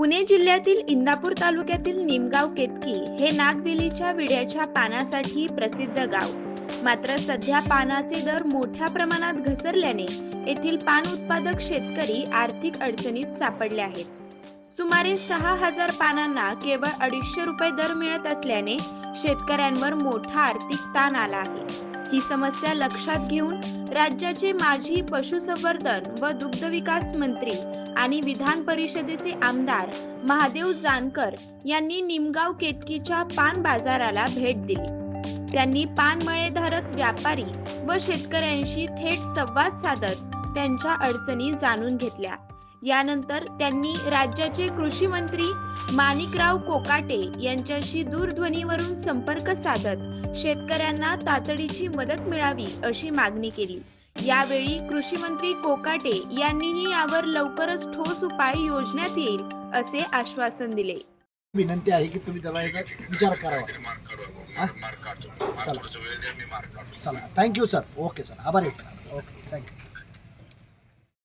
पुणे जिल्ह्यातील इंदापूर तालुक्यातील निमगाव केतकी हे नागवेलीच्या विड्याच्या पानासाठी प्रसिद्ध गाव. मात्र सध्या पानाचे दर मोठ्या प्रमाणात घसरल्याने येथील पान उत्पादक शेतकरी आर्थिक अडचणीत सापडले आहेत. सुमारे सहा हजार पानांना केवळ अडीचशे रुपये दर मिळत असल्याने शेतकऱ्यांवर मोठा आर्थिक ताण आला आहे. ही समस्या लक्षात घेऊन राज्याचे माजी पशुसंवर्धन व दुग्ध विकास मंत्री आणि विधान परिषदेचे आमदार महादेव जानकर यांनी निमगाव केतकीच्या पान बाजाराला भेट दिली. त्यांनी पान मळेधारक व्यापारी व शेतकऱ्यांशी थेट संवाद साधत त्यांच्या अडचणी जाणून घेतल्या. यानंतर त्यांनी राज्याचे कृषी मंत्री माणिकराव कोकाटे यांच्याशी दूरध्वनीवरून संपर्क साधत शेतकऱ्यांना तातडीची मदत मिळावी अशी मागणी केली. यावेळी कृषी मंत्री कोकाटे यांनीही यावर लवकरच ठोस उपाय योजण्यात येईल असे आश्वासन दिले. विनंती आहे की तुम्ही त्याला एक विचार करावा. चला. चला. थँक्यू सर ओके सर आभारी आहे सर ओके थँक्यू